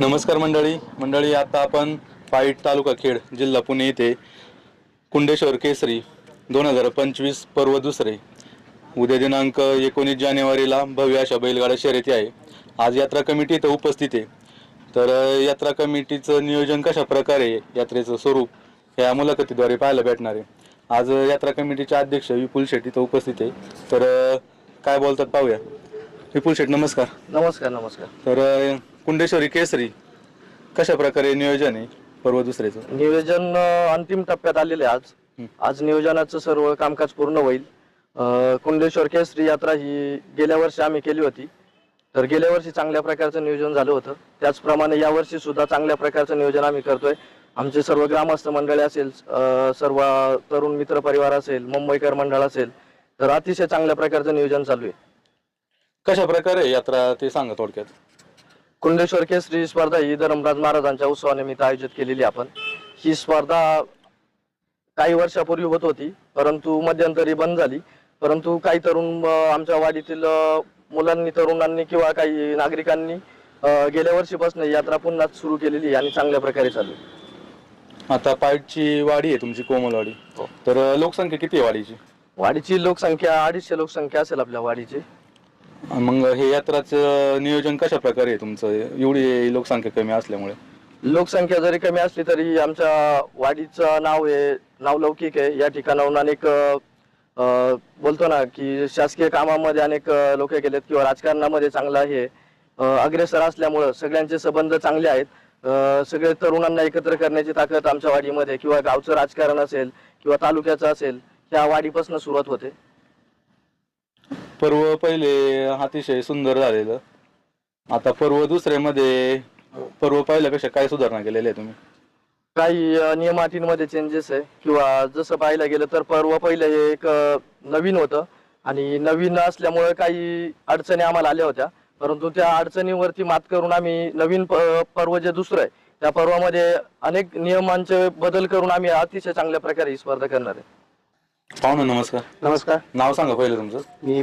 नमस्कार मंडळी. मंडळी आता आपण पाईट तालुका खेड जिल्हा पुणे येथे कुंडेश्वर केसरी दोन हजार पंचवीस पर्व दुसरे. उद्या दिनांक एकोणीस जानेवारीला भव्य अशा बैलगाड्या शर्यती आहे. आज यात्रा कमिटी इथं उपस्थित आहे. तर यात्रा कमिटीचं नियोजन कशा प्रकारे यात्रेचं स्वरूप या मुलाखतीद्वारे पाहायला भेटणार आहे. आज यात्रा कमिटीचे अध्यक्ष विपुल शेट इथं उपस्थित आहे. तर काय बोलतात पाहूया. विपुल शेट नमस्कार. नमस्कार नमस्कार. तर कुंडेश्वरी केसरी कशा प्रकारे नियोजन आहे? पर्व दुसऱ्याचं. नियोजन अं, अंतिम टप्प्यात आलेले आज. आज नियोजनाचं सर्व कामकाज पूर्ण होईल. अं, कुंडेश्वर केसरी यात्रा ही गेल्या वर्षी आम्ही केली होती. तर गेल्या वर्षी चांगल्या प्रकारचं नियोजन झालं होतं. त्याचप्रमाणे या वर्षी सुद्धा चांगल्या प्रकारचं नियोजन आम्ही करतोय. आमचे सर्व ग्रामस्थ मंडळी असेल अं, सर्व तरुण मित्र परिवार असेल मुंबईकर मंडळ असेल तर अतिशय चांगल्या प्रकारचं नियोजन चालू आहे. कशा प्रकारे यात्रा ते सांगा थोडक्यात. कुंडेश्वर केसरी स्पर्धा ही धर्मराज महाराजांच्या उत्सवानिमित्त आयोजित केलेली आपण. ही स्पर्धा काही वर्षापूर्वी होत होती परंतु मध्यंतरी बंद झाली. परंतु काही तरुण आमच्या वाडीतील मुलांनी तरुणांनी किंवा काही नागरिकांनी गेल्या वर्षीपासून ही यात्रा पुन्हा सुरू केलेली आहे आणि चांगल्या प्रकारे चालू. आता पाईटची वाडी आहे तुमची कोमलवाडी हो. तर लोकसंख्या किती आहे वाडीची? वाडीची लोकसंख्या अडीचशे लोकसंख्या असेल आपल्या वाडीची. मग हे यात्राचं नियोजन कशा प्रकारे आहे तुमचं? एवढी लोकसंख्या कमी असल्यामुळे. लोकसंख्या जरी कमी असली तरी आमच्या वाडीचं नाव आहे नावलौकिक आहे. या ठिकाणाहून अनेक अ, बोलतो ना की शासकीय कामामध्ये अनेक लोक गेलेत किंवा राजकारणामध्ये चांगलं हे अ, अग्रेसर असल्यामुळं सगळ्यांचे संबंध चांगले आहेत. अ, सगळे तरुणांना एकत्र करण्याची ताकद आमच्या वाडीमध्ये किंवा गावचं राजकारण असेल किंवा तालुक्याचं असेल ह्या वाडीपासून सुरुवात होते. पर्व पहिले अतिशय सुंदर झालेलं. आता पर्व दुसऱ्यामध्ये पर्व पहिल्यापेक्षा काय सुधारणा केलेल्या आहे तुम्ही? काही अ, नियम अटींमध्ये चेंजेस आहे. किंवा जसं पाहायला गेलं तर पर्व पहिलं हे एक अ, नवीन होतं. आणि नवीन असल्यामुळे काही अडचणी आम्हाला आल्या होत्या. परंतु त्या अडचणीवरती मात करून आम्ही नवीन प- पर्व जे दुसरं आहे त्या पर्वामध्ये अनेक नियमांचे बदल करून आम्ही अतिशय चांगल्या प्रकारे ही स्पर्धा करणार आहे. पाहुणा नमस्कार. नमस्कार. नाव सांगा पहिलं तुमचं. मी